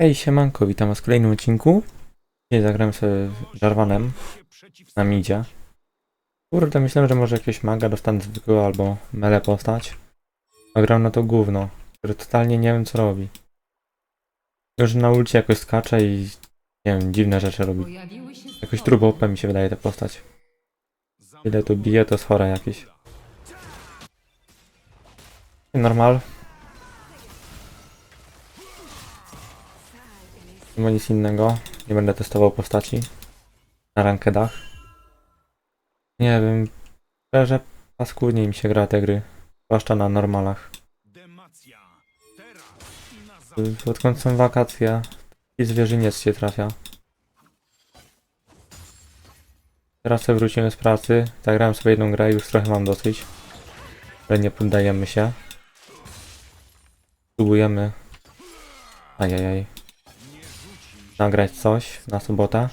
Hej, siemanko, witam was w kolejnym odcinku. Dzisiaj zagrałem sobie Jarvanem na midzie. Kurde, myślałem, że może jakiegoś maga dostanę zwykłego albo mele postać. A na to gówno, które totalnie nie wiem co robi. Już na ulcie jakoś skacze i nie wiem, dziwne rzeczy robi. Jakoś OP mi się wydaje ta postać. Ile tu bije, to jest chore jakieś. Normal. Nie ma nic innego. Nie będę testował postaci. Na rankedach. Nie wiem. Szczerze, paskudniej mi się gra te gry. Zwłaszcza na normalach. I. Odkąd są wakacje i zwierzyniec się trafia. Teraz sobie wrócimy z pracy. Zagrałem sobie jedną grę, już trochę mam dosyć. Ale nie poddajemy się. Spróbujemy. Ajajaj. Nagrać coś na sobotę.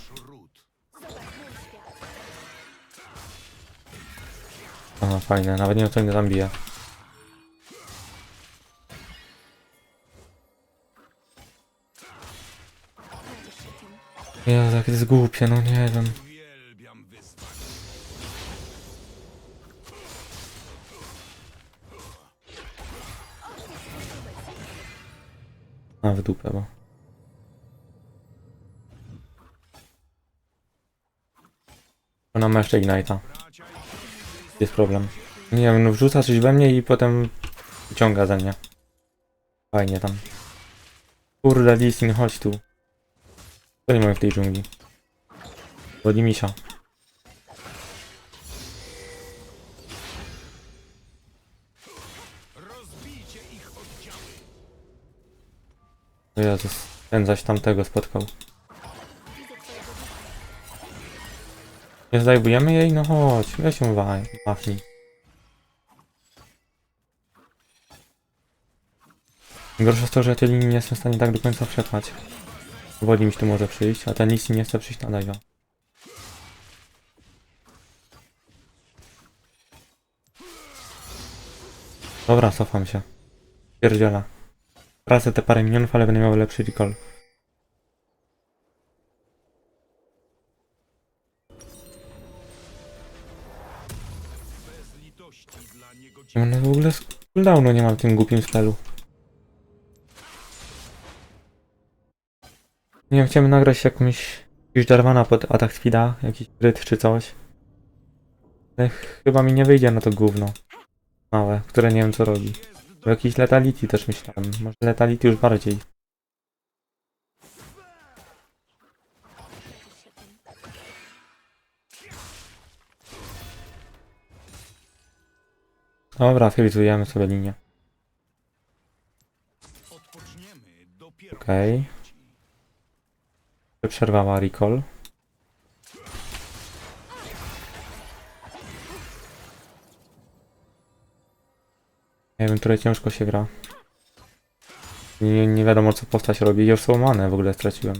Aha, fajne. Nawet nie wiem co mnie tam jak to jest głupie, no nie wiem. A w dupę, bo. Ona ma jeszcze Ignite'a. Jest problem. Nie wiem, no wrzuca coś we mnie i potem wyciąga ze mnie. Fajnie tam. Kurde, Listing, chodź tu. Co nie mamy w tej dżungli? Wodzi misia. Jezus, ten zaś tamtego spotkał. Nie zdajbujemy jej? No chodź, weź ją wafnij. Gorsze jest to, że tej linii nie jestem w stanie tak do końca przepchać. Wodzi mi się tu może przyjść, a ten nic nie chce przyjść na live'a. Dobra, cofam się. Pierdziela. Tracę te parę minionów, ale będę miał lepszy recall. Ja no w ogóle cooldownu nie mam w tym głupim spelu. Nie wiem, chciałem nagrać jakąś... Jakiegoś Jarvana pod atak speeda, jakiś ryt czy coś. Ale chyba mi nie wyjdzie na to gówno. Małe, które nie wiem co robi. O jakiejś letality też myślałem. Może letality już bardziej. Dobra, filtrujemy sobie linię. Okej. Przerwała recall. Nie wiem, które ciężko się gra. Nie, nie wiadomo co postać robi. Już są w ogóle straciłem.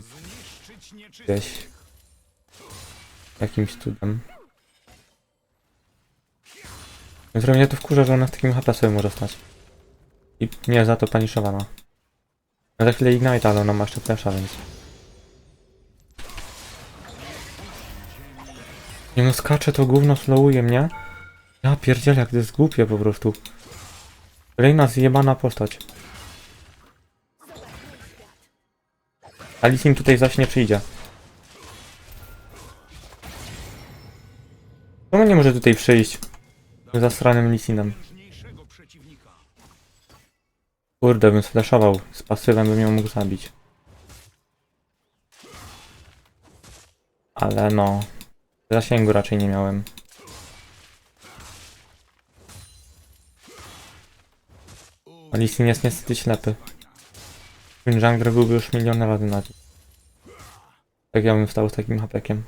Gdzieś. Jakimś cudem. Więc mnie to wkurza, że ona z takim HP sobie może stać. I nie, za to paniszowana. Na za chwilę Ignite, ale ona ma jeszcze flasha, więc... Nie no, skacze to gówno, slowuje mnie. Ja pierdzielę, jak to jest głupie po prostu. Kolejna zjebana postać. Alice im tutaj zaś nie przyjdzie. Czemu nie może tutaj przyjść? Za stranym Lisinem. Kurde, bym sflashował. Z pasywem bym ją mógł zabić. Ale no... Zasięgu raczej nie miałem. A Lisin jest niestety ślepy. Jungler byłby już milion razy na tym. Tak ja bym stał z takim hapekiem.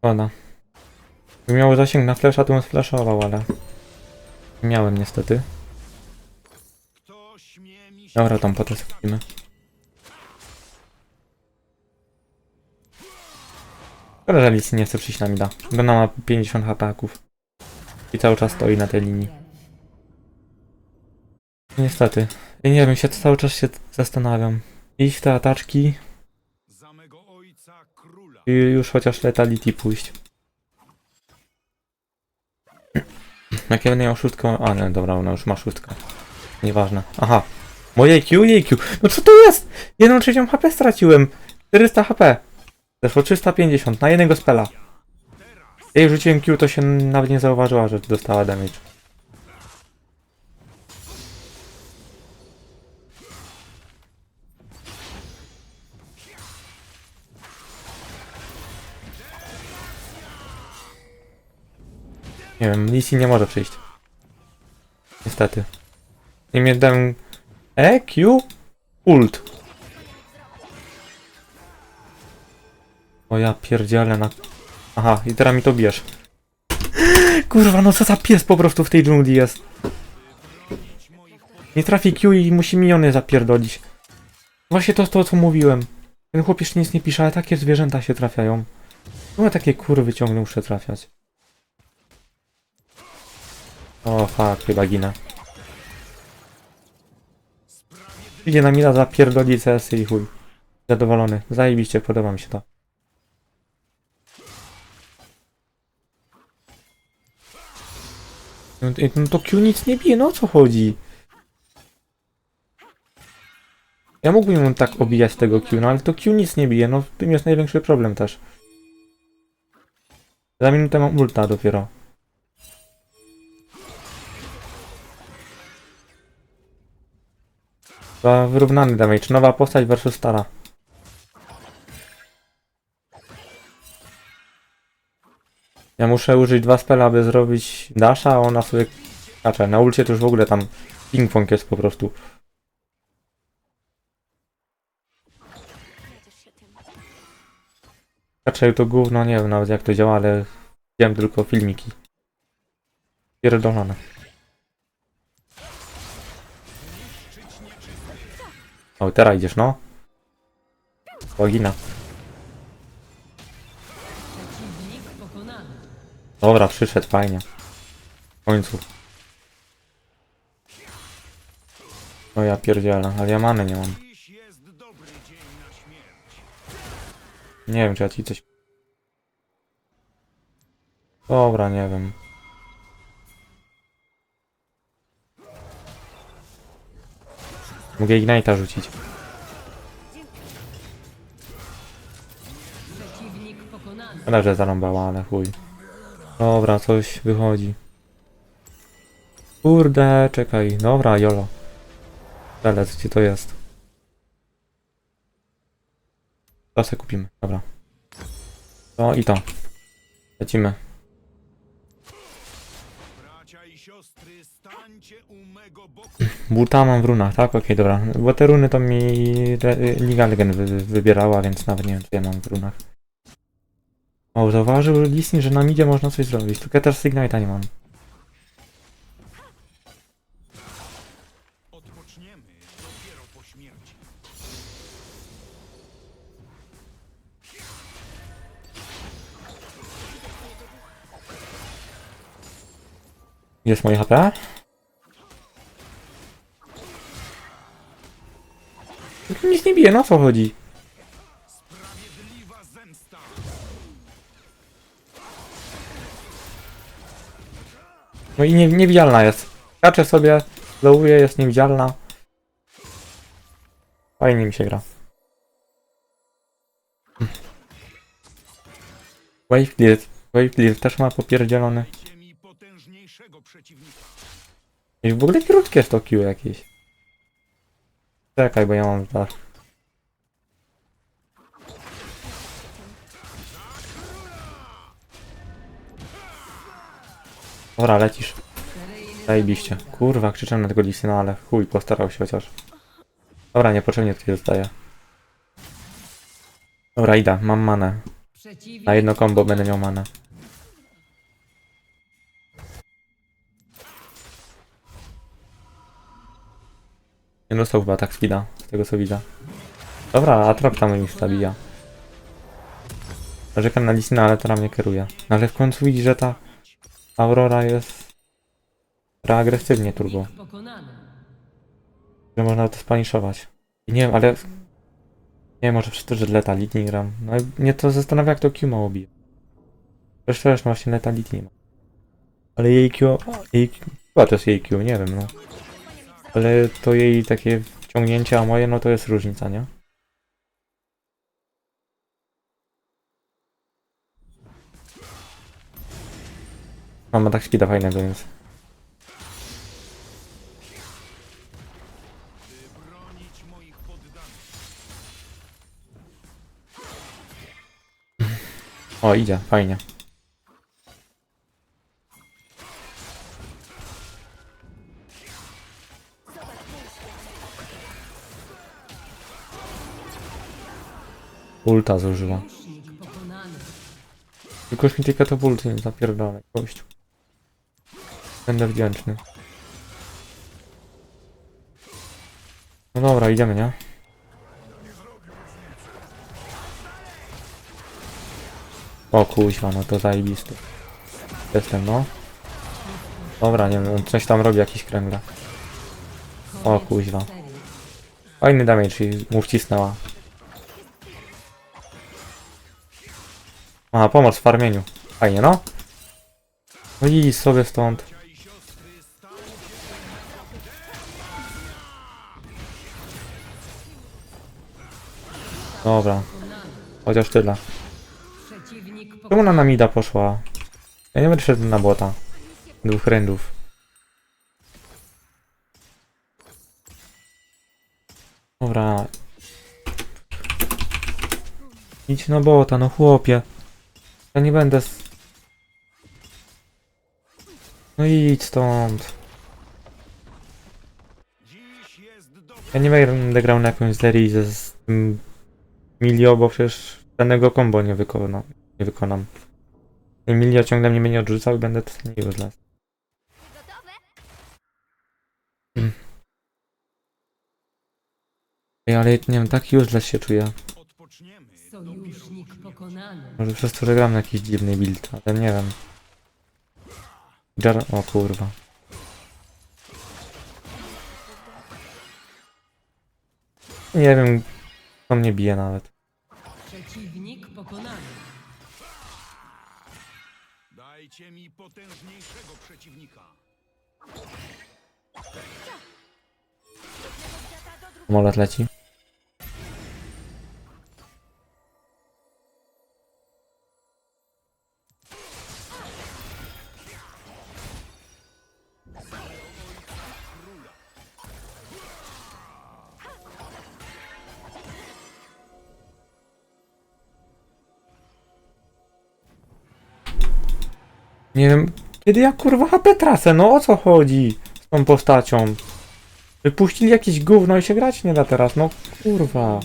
Szkoda. Gdyby miał zasięg na flasha, to bym sflashował, ale... Miałem niestety. Dobra, tam potem skupimy. Szkoda, że nie chce przyjść na mida. Bo ona ma 50 hapaków. I cały czas stoi na tej linii. Niestety. I nie wiem, się cały czas się zastanawiam. Iść w te ataczki Za mego ojca króla. I już chociaż letality pójść. Jak ja będę miał szóstkę... A nie, dobra, ona już ma szóstkę. Nieważne. Aha. Moje Q, jej Q. No co to jest? Jedną trzecią HP straciłem. 400 HP. Zeszło 350 na jednego spela. Ja jej rzuciłem Q, to się nawet nie zauważyła, że dostała damage. Nie wiem, Lisi nie może przyjść. Niestety. Nie mnie dam... E, Q, ult. O ja pierdzielę na... Aha, i teraz mi to bierz. Kurwa, no co za pies po prostu w tej dżungli jest. Nie trafi Q i musi miniony zapierdolić. Właśnie to, to co mówiłem. Ten chłopiec nic nie pisze, ale takie zwierzęta się trafiają. No takie kurwy ciągle muszę trafiać. O fuck, chyba ginę. Idzie na mina zapierdoli CS i chuj. Zadowolony. Zajebiście, podoba mi się to. No, no to Q nic nie bije, no o co chodzi? Ja mógłbym tak obijać tego Q, no ale to Q nic nie bije, no w tym jest największy problem też. Za minutę mam ulta dopiero. To wyrównany damage. Nowa postać versus stara. Ja muszę użyć dwa spela, aby zrobić dasha, a ona sobie kacze. Na ulcie to już w ogóle tam ping-pong jest po prostu. Kacze to gówno, nie wiem nawet jak to działa, ale widziałem tylko filmiki. Pierdolone. O, teraz idziesz, no. Pokonany. Dobra, przyszedł, fajnie. W końcu. No ja pierdzielę, ale ja many nie mam. Nie wiem, czy ja ci coś... Dobra, nie wiem. Mogę Ignite'a rzucić. Pokonany. Szkoda, że zarąbała, ale chuj. Dobra, coś wychodzi. Kurde, czekaj. Dobra, jolo. Strzelec, gdzie to jest? To se kupimy, dobra. To i to. Lecimy. Buta mam w runach, tak? Okej, dobra. Bo te runy to mi Liga Legend wy wybierała, więc nawet nie wiem, czy ja mam w runach. O, zauważył Lisni, że na midzie można coś zrobić. Tylko ja teraz Ignite'a nie mam. Jest moje HP? Nic nie bije, no o co chodzi? No i nie, niewidzialna jest. Skacze sobie, lowuje, jest niewidzialna. Fajnie mi się gra. Wave clear. Też ma popierdzielony. I w ogóle krótkie jest to Q jakieś. Czekaj, bo ja mam dwa. Dobra, lecisz. Zajebiście. Kurwa, krzyczę na tego Lisyna, ale chuj, postarał się chociaż. Dobra, niepotrzebnie tutaj zostaje. Dobra, idę, mam manę. Na jedno combo będę miał manę. Nie dostał chyba tak speeda, z tego co widzę. Dobra, a trop tam już zabija. Narzekam na Lisina, ale teraz mnie kieruje. No ale w końcu widzi, że ta Aurora jest... Gra agresywnie turbo. że można to spaniszować. I nie wiem, ale... Nie wiem, może przez to, że letality nie gram. No i mnie to zastanawia, jak to Q mało bije. Zresztą też właśnie letality nie ma. Ale jej Q... Chyba to jest jej Q, nie wiem, no. Ale to jej takie wciągnięcie, a moje, no to jest różnica, nie? Mam atak speeda fajnego, więc... O, idzie, fajnie. Ulta zużyła. Tylko już mi tej katapulty nie zapierdolę, gościu. Będę wdzięczny. No dobra, idziemy, nie? O kuźwa, no to zajebisty. Jestem, no. Dobra, nie wiem, on coś tam robi, jakiś kręgle. O kuźwa. Fajny damage i mu Aha, pomoc w farmieniu. Fajnie, no. No i sobie stąd. Dobra, chociaż tyle. Czemu ona na mida poszła? Ja nie będę szedł na błota. Dwóch rędów. Dobra. Idź na bota, no chłopie. Ja nie będę... No idź stąd. Dziś jest dobry Ja nie będę grał na jakąś Zerizę z tym Milio, bo przecież żadnego combo nie wykonam. Nie wykonam. I Milio ciągle mnie będzie odrzucał i będę totalnie useless. Ej, ale nie wiem, tak useless się czuję. Sojusznik pokonany. Może przez to, że gram na jakiś dziwny build, ale nie wiem. Jar... O kurwa. Nie wiem, kto mnie bije nawet. Przeciwnik pokonany. Dajcie mi potężniejszego przeciwnika. Molet leci. Nie wiem, kiedy ja kurwa HP tracę, no o co chodzi z tą postacią? Wypuścili jakieś gówno i się grać nie da teraz, no kurwa.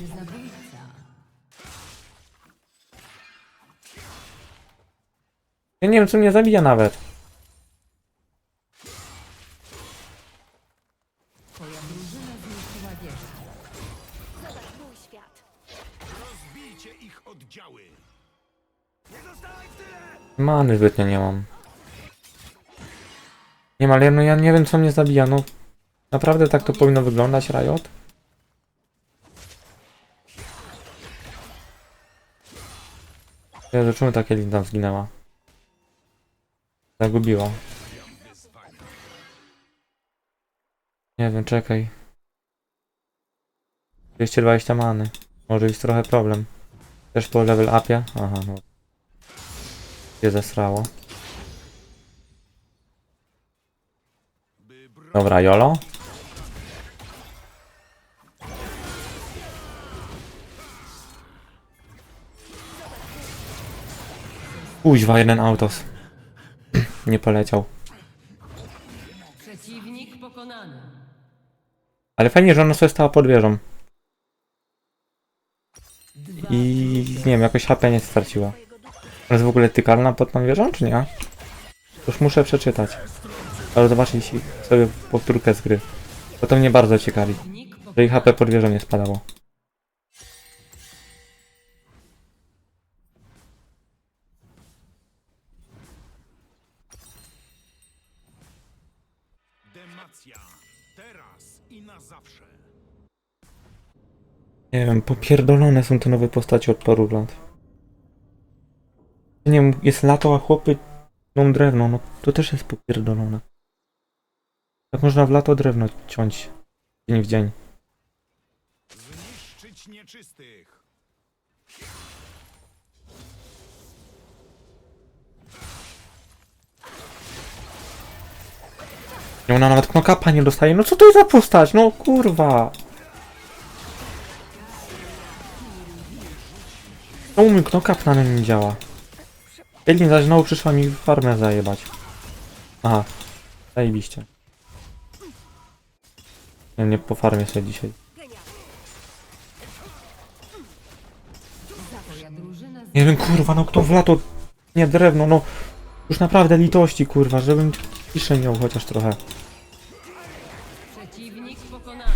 Ja nie wiem co mnie zabija nawet. Many zbytnio nie mam. Nie ale no ja nie wiem co mnie zabija, no. Naprawdę tak to powinno wyglądać, Riot? Ja czemu takie Linda zginęła? Zagubiła. Nie wiem, czekaj. 220 many. Może być trochę problem. Też po level upie? Aha, no. Się zesrało. Dobra, Jolo. Kuźwa, jeden autos. Nie poleciał. Przeciwnik pokonany. Ale fajnie, że ona sobie stała pod wieżą. I nie wiem, jakoś HP nie straciła. Ona jest w ogóle tykalna pod tą wieżą, czy nie? Już muszę przeczytać. Ale zobaczyć sobie powtórkę z gry. Bo to mnie bardzo ciekawi. Że pokonany. HP pod wieżą nie spadało. Demacja. Teraz i na zawsze. Nie wiem, popierdolone są te nowe postacie od paru lat. Nie wiem, jest lato, a chłopy no drewno, no to też jest popierdolone. Jak można w lato drewno ciąć dzień w dzień? Zniszczyć nieczystych. I ona nawet knokapa nie dostaje. No co to jest za postać? No kurwa. Czemu mój knokap na mnie nie działa? Elin zaś znowu przyszła mi farmę zajebać. Aha. Zajebiście. Ja nie po farmie sobie dzisiaj. Nie wiem kurwa, no kto w lato... Nie, drewno, no... Już naprawdę litości kurwa, żebym ciszę miał chociaż trochę. Przeciwnik pokonany.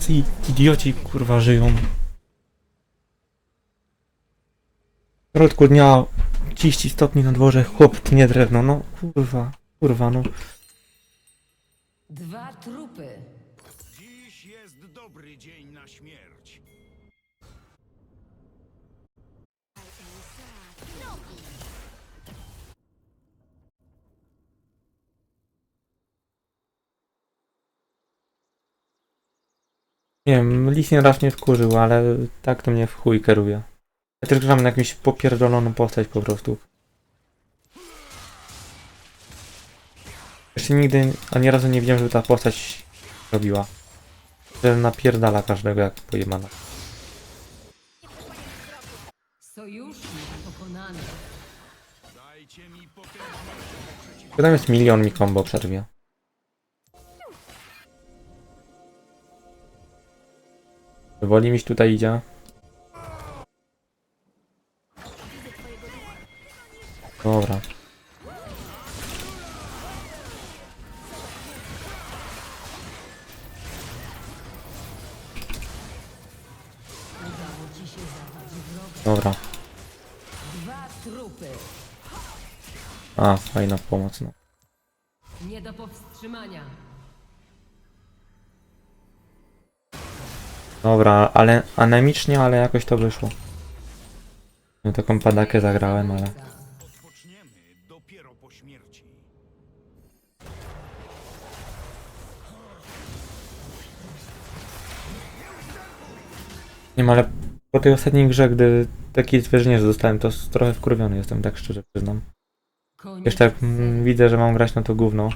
Ci idioci kurwa żyją. W środku dnia 30 stopni na dworze, chłop tnie drewno, no kurwa, kurwa, no. Dwa trupy. Dziś jest dobry dzień na śmierć. Nie wiem, Lisin raz mnie wkurzył, ale tak to mnie w chuj kieruje. Ja też gram na jakąś popierdoloną postać po prostu. Jeszcze nigdy, ani razu nie widziałem, żeby ta postać robiła. Że napierdala każdego jak pojemana. Sojusznik pokonany. Dajcie mi. Tam jest milion mi combo przerwie. Woli miś tutaj idzie. Dobra. Dobra. Dwa trupy. A, fajna pomoc, no. Nie do powstrzymania. Dobra, ale anemicznie, ale jakoś to wyszło. No taką padakę zagrałem, ale... Nie wiem, ale po tej ostatniej grze, gdy taki zwierzęcie dostałem, to s- trochę wkurwiony jestem, tak szczerze przyznam. Jeszcze jak serii. mm, widzę, że mam grać na to gówno,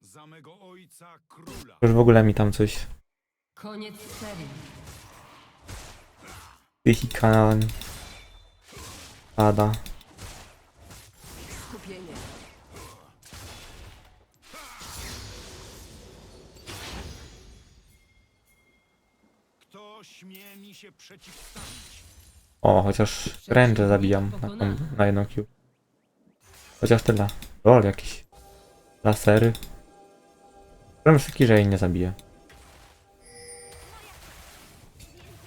Za mego ojca króla. to już w ogóle mi tam coś Koniec serii. psychika pada. O, chociaż ręcze zabijam na, na jedną Q. Chociaż tyle. Rol jakiś. Lasery. Problem jest taki, że jej nie zabije.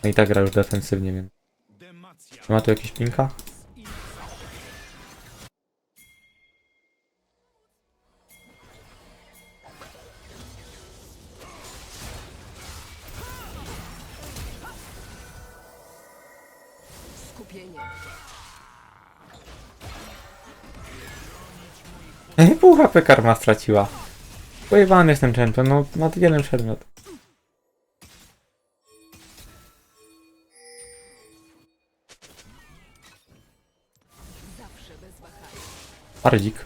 No i tak gra już defensywnie, więc. Demacja. Ma tu jakieś pinka? HP karma straciła. Pojebany jestem champion, no ma jeden przedmiot. Bardzik.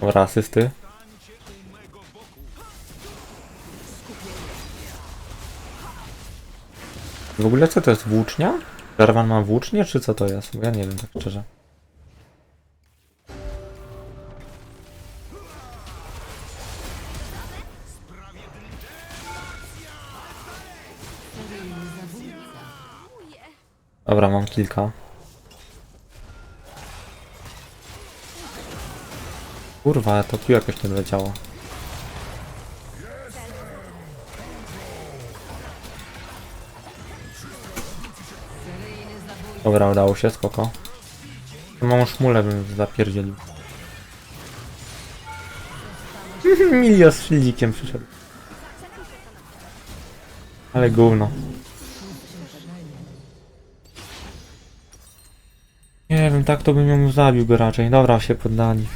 Dobra, asysty. W ogóle co to jest włócznia? Jarvan ma włócznię, czy co to jest? Ja nie wiem tak szczerze. Dobra, mam kilka. Kurwa, to Q jakoś nie doleciało. Dobra, udało się, spoko. Mam szmulę bym zapierdzielił. Milio z szyldzikiem przyszedł. Ale gówno. Nie wiem, tak to bym ją zabił go raczej. Dobra, się poddali.